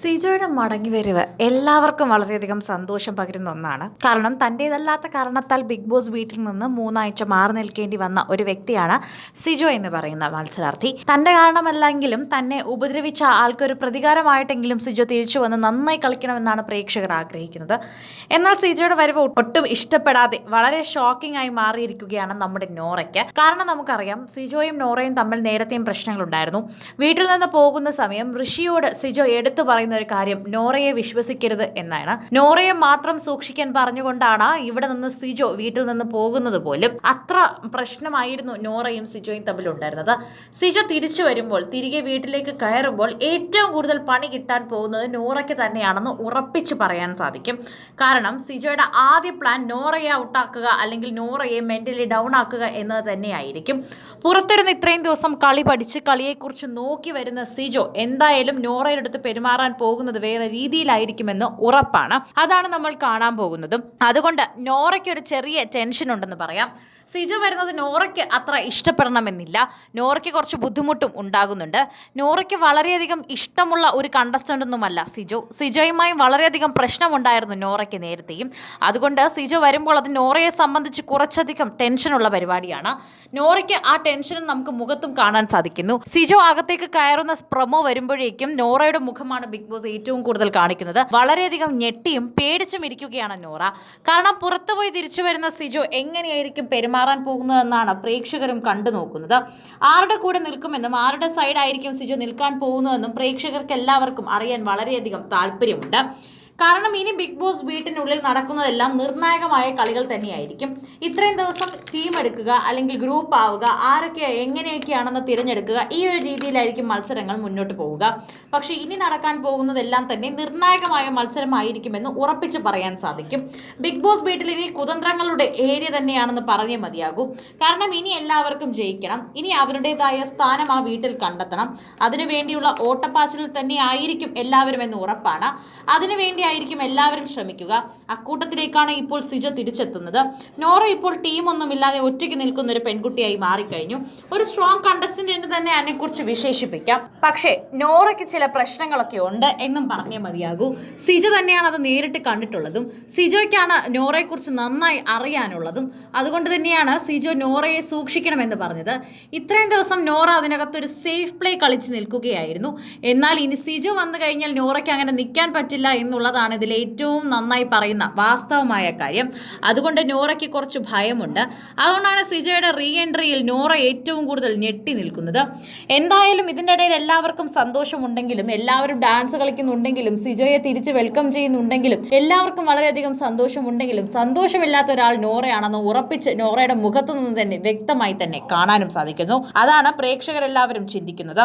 സിജോയുടെ മടങ്ങി മടങ്ങിവരവ് എല്ലാവർക്കും വളരെയധികം സന്തോഷം പകരുന്ന ഒന്നാണ്. കാരണം തന്റേതല്ലാത്ത കാരണത്താൽ ബിഗ് ബോസ് വീട്ടിൽ നിന്ന് മൂന്നാഴ്ച മാറി നിൽക്കേണ്ടി വന്ന ഒരു വ്യക്തിയാണ് സിജോ എന്ന് പറയുന്ന മത്സരാർത്ഥി. തന്റെ കാരണമല്ലെങ്കിലും തന്നെ ഉപദ്രവിച്ച ആൾക്കൊരു പ്രതികാരമായിട്ടെങ്കിലും സിജോ തിരിച്ചു വന്ന് നന്നായി കളിക്കണമെന്നാണ് പ്രേക്ഷകർ ആഗ്രഹിക്കുന്നത്. എന്നാൽ സിജോയുടെ വരവ് ഒട്ടും ഇഷ്ടപ്പെടാതെ വളരെ ഷോക്കിംഗ് ആയി മാറിയിരിക്കുകയാണ് നമ്മുടെ നോറയ്ക്ക്. കാരണം നമുക്കറിയാം സിജോയും നോറയും തമ്മിൽ നേരത്തെയും പ്രശ്നങ്ങളുണ്ടായിരുന്നു. വീട്ടിൽ നിന്ന് പോകുന്ന സമയം ഋഷിയോട് സിജോ എടുത്തു പറയുന്ന ഒരു കാര്യം നോറയെ വിശ്വസിക്കരുത് എന്നാണ്. നോറയെ മാത്രം സൂക്ഷിക്കാൻ പറഞ്ഞുകൊണ്ടാണ് ഇവിടെ നിന്ന് സിജോ വീട്ടിൽ നിന്ന് പോകുന്നത് പോലും. അത്ര പ്രശ്നമായിരുന്നു നോറയും സിജോയും തമ്മിൽ ഉണ്ടായിരുന്നത്. സിജോ തിരിച്ചു വരുമ്പോൾ തിരികെ വീട്ടിലേക്ക് കയറുമ്പോൾ ഏറ്റവും കൂടുതൽ പണി കിട്ടാൻ പോകുന്നത് നോറയ്ക്ക് തന്നെയാണെന്ന് ഉറപ്പിച്ച് പറയാൻ സാധിക്കും. കാരണം സിജോയുടെ ആദ്യ പ്ലാൻ നോറയെ ഔട്ടാക്കുക അല്ലെങ്കിൽ നോറയെ മെന്റലി ഡൗൺ ആക്കുക എന്നത് തന്നെയായിരിക്കും. പുറത്തിരുന്ന് ഇത്രയും ദിവസം കളി പഠിച്ച് കളിയെക്കുറിച്ച് നോക്കി വരുന്ന സിജോ എന്തായാലും നോറയുടെ അടുത്ത് പെരുമാറാൻ പോകുന്നത് വേറെ രീതിയിലായിരിക്കുമെന്ന് ഉറപ്പാണ്. അതാണ് നമ്മൾ കാണാൻ പോകുന്നതും. അതുകൊണ്ട് നോറയ്ക്ക് ഒരു ചെറിയ ടെൻഷൻ ഉണ്ടെന്ന് പറയാം. സിജു വരുന്നത് നോറയ്ക്ക് അത്ര ഇഷ്ടപ്പെടണമെന്നില്ല. നോറയ്ക്ക് കുറച്ച് ബുദ്ധിമുട്ടും ഉണ്ടാകുന്നുണ്ട്. നോറയ്ക്ക് വളരെയധികം ഇഷ്ടമുള്ള ഒരു കണ്ടസ്റ്റന്റ് ഒന്നുമല്ല സിജു. സിജോയുമായും വളരെയധികം പ്രശ്നമുണ്ടായിരുന്നു നോറയ്ക്ക് നേരത്തെയും. അതുകൊണ്ട് സിജു വരുമ്പോൾ അത് നോറയെ സംബന്ധിച്ച് കുറച്ചധികം ടെൻഷനുള്ള പരിപാടിയാണ്. നോറയ്ക്ക് ആ ടെൻഷനും നമുക്ക് മുഖത്തും കാണാൻ സാധിക്കുന്നു. സിജോ അകത്തേക്ക് കയറുന്ന പ്രൊമോ വരുമ്പോഴേക്കും നോറയുടെ മുഖമാണ് ബിഗ് ബോസ് ഏറ്റവും കൂടുതൽ കാണിക്കുന്നത്. വളരെയധികം ഞെട്ടിയും പേടിച്ചും ഇരിക്കുകയാണ് നോറ. കാരണം പുറത്തുപോയി തിരിച്ചു വരുന്ന സിജു എങ്ങനെയായിരിക്കും പെരുമാറാൻ പോകുന്നതെന്നാണ് പ്രേക്ഷകരും കണ്ടു നോക്കുന്നത്. ആരുടെ കൂടെ നിൽക്കുമെന്നും ആരുടെ സൈഡായിരിക്കും സിജു നിൽക്കാൻ പോകുന്നതെന്നും പ്രേക്ഷകർക്ക് എല്ലാവർക്കും അറിയാൻ വളരെയധികം താല്പര്യമുണ്ട്. കാരണം ഇനി ബിഗ് ബോസ് വീട്ടിനുള്ളിൽ നടക്കുന്നതെല്ലാം നിർണായകമായ കളികൾ തന്നെയായിരിക്കും. ഇത്രയും ദിവസം ടീം എടുക്കുക അല്ലെങ്കിൽ ഗ്രൂപ്പ് ആവുക ആരൊക്കെ എങ്ങനെയൊക്കെയാണെന്ന് തിരഞ്ഞെടുക്കുക ഈ ഒരു രീതിയിലായിരിക്കും മത്സരങ്ങൾ മുന്നോട്ട് പോവുക. പക്ഷേ ഇനി നടക്കാൻ പോകുന്നതെല്ലാം തന്നെ നിർണായകമായ മത്സരമായിരിക്കുമെന്ന് ഉറപ്പിച്ച് പറയാൻ സാധിക്കും. ബിഗ് ബോസ് വീട്ടിൽ ഇനി കുതന്ത്രങ്ങളുടെ ഏരിയ തന്നെയാണെന്ന് പറഞ്ഞേ മതിയാകൂ. കാരണം ഇനി എല്ലാവർക്കും ജയിക്കണം. ഇനി അവരുടേതായ സ്ഥാനം ആ വീട്ടിൽ കണ്ടെത്തണം. അതിനുവേണ്ടിയുള്ള ഓട്ടപ്പാച്ചിൽ തന്നെ ആയിരിക്കും എല്ലാവരും എന്ന് ഉറപ്പാണ് അതിനുവേണ്ടിയായിരിക്കും എല്ലാവരും ശ്രമിക്കുക. അക്കൂട്ടത്തിലേക്കാണ് ഇപ്പോൾ സിജ തിരിച്ചെത്തുന്നത്. നോറ ഇപ്പോൾ ടീമൊന്നുമില്ലാതെ ഒറ്റയ്ക്ക് നിൽക്കുന്ന ഒരു പെൺകുട്ടിയായി മാറിക്കഴിഞ്ഞു. ഒരു സ്ട്രോങ് കണ്ടസ്റ്റന്റ് എന്ന് തന്നെ അതിനെക്കുറിച്ച് വിശേഷിപ്പിക്കാം. പക്ഷേ നോറയ്ക്ക് ചില പ്രശ്നങ്ങളൊക്കെ ഉണ്ട് എന്നും പറഞ്ഞേ മതിയാകൂ. സിജ തന്നെയാണ് അത് നേരിട്ട് കണ്ടിട്ടുള്ളതും. സിജോയ്ക്കാണ് നോറയെക്കുറിച്ച് നന്നായി അറിയാനുള്ളതും. അതുകൊണ്ട് തന്നെയാണ് സിജോ നോറയെ സൂക്ഷിക്കണമെന്ന് പറഞ്ഞത്. ഇത്രയും ദിവസം നോറ അതിനകത്തൊരു സേഫ് പ്ലേ കളിച്ച് നിൽക്കുകയായിരുന്നു. എന്നാൽ ഇനി സിജോ വന്നു കഴിഞ്ഞാൽ നോറയ്ക്ക് അങ്ങനെ നിൽക്കാൻ പറ്റില്ല എന്നുള്ളതാണ് ഇതിൽ ഏറ്റവും നന്നായി പറയുന്ന വാസ്തവമായ കാര്യം. അതുകൊണ്ട് നോറയ്ക്ക് കുറച്ച് ഭയമുണ്ട്. അതുകൊണ്ടാണ് സിജയുടെ റീ എൻട്രിയിൽ നോറ ഏറ്റവും കൂടുതൽ ഞെട്ടി നിൽക്കുന്നത്. എന്തായാലും ഇതിന്റെ ഇടയിൽ എല്ലാവർക്കും സന്തോഷമുണ്ടെങ്കിലും എല്ലാവരും ഡാൻസ് കളിക്കുന്നുണ്ടെങ്കിലും സിജോയെ തിരിച്ച് വെൽക്കം ചെയ്യുന്നുണ്ടെങ്കിലും എല്ലാവർക്കും വളരെയധികം സന്തോഷമുണ്ടെങ്കിലും സന്തോഷമില്ലാത്ത ഒരാൾ നോറയാണെന്ന് ഉറപ്പിച്ച് നോറയുടെ മുഖത്തു നിന്ന് തന്നെ വ്യക്തമായി തന്നെ കാണാനും സാധിക്കുന്നു. അതാണ് പ്രേക്ഷകരെല്ലാവരും ചിന്തിക്കുന്നത്.